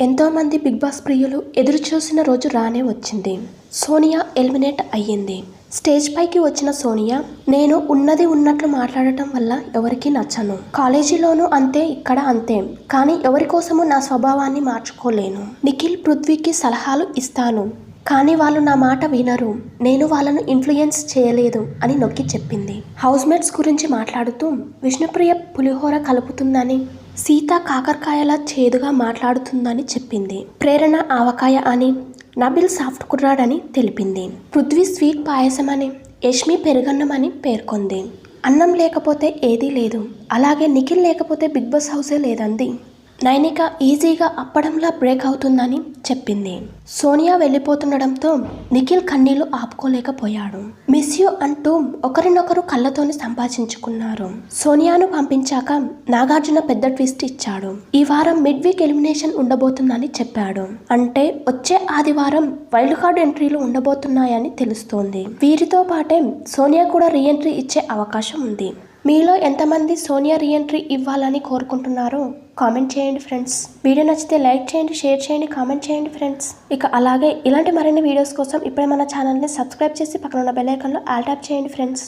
ఎంతోమంది big boss ప్రియులు ఎదురు చూసిన రోజు రానే వచ్చింది. సోనియా ఎలిమినేట్ అయ్యింది. స్టేజ్ పైకి వచ్చిన సోనియా నేను ఉన్నది ఉన్నట్లు మాట్లాడటం వల్ల ఎవరికీ నచ్చను. కాలేజీలోనూ అంతే ఇక్కడ అంతే. కానీ ఎవరి కోసము నా స్వభావాన్ని మార్చుకోలేను. నిఖిల్ పృథ్వీకి సలహాలు ఇస్తాను. కానీ వాళ్ళు నా మాట వినరు. నేను వాళ్ళను ఇన్ఫ్లుయెన్స్ చేయలేదు అని నొక్కి చెప్పింది. హౌస్ మేట్స్ గురించి మాట్లాడుతూ విష్ణుప్రియ పులిహోర కలుపుతుందని సీత కాకరకాయలా చేదుగా మాట్లాడుతుందని చెప్పింది. ప్రేరణ ఆవకాయ అని నబిల్ సాఫ్ట్ కుర్రాడని తెలిపింది. పృథ్వీ స్వీట్ పాయసం అని యష్మి పెరుగన్నమని పేర్కొంది. అన్నం లేకపోతే ఏదీ లేదు. అలాగే నిఖిల్ లేకపోతే బిగ్ బాస్ హౌసే లేదంది. నైనిక ఈజీగా అప్పడంలా బ్రేక్ అవుతుందని చెప్పింది. సోనియా వెళ్ళిపోతుండడంతో నిఖిల్ కన్నీళ్ళు ఆపుకోలేకపోయాడు. మిస్ యూ అంటూ ఒకరినొకరు కళ్ళతోని సంభాషించుకున్నారు. సోనియాను పంపించాక నాగార్జున పెద్ద ట్విస్ట్ ఇచ్చాడు. ఈ వారం మిడ్ వీక్ ఎలిమినేషన్ ఉండబోతుందని చెప్పాడు. అంటే వచ్చే ఆదివారం వైల్డ్ కార్డ్ ఎంట్రీలు ఉండబోతున్నాయని తెలుస్తోంది. వీరితో పాటే సోనియా కూడా రీఎంట్రీ ఇచ్చే అవకాశం ఉంది. మీలో ఎంతమంది సోనియా రీఎంట్రీ ఇవ్వాలని కోరుకుంటున్నారో కామెంట్ చేయండి ఫ్రెండ్స్ వీడియో నచ్చితే లైక్ చేయండి షేర్ చేయండి కామెంట్ చేయండి ఫ్రెండ్స్ ఇక అలాగే ఇలాంటి మరిన్ని వీడియోస్ కోసం ఇప్పుడే మన ఛానల్ని సబ్స్క్రైబ్ చేసి పక్కన ఉన్న బెల్ ఐకాన్లో ఆల్ ట్యాప్ చేయండి ఫ్రెండ్స్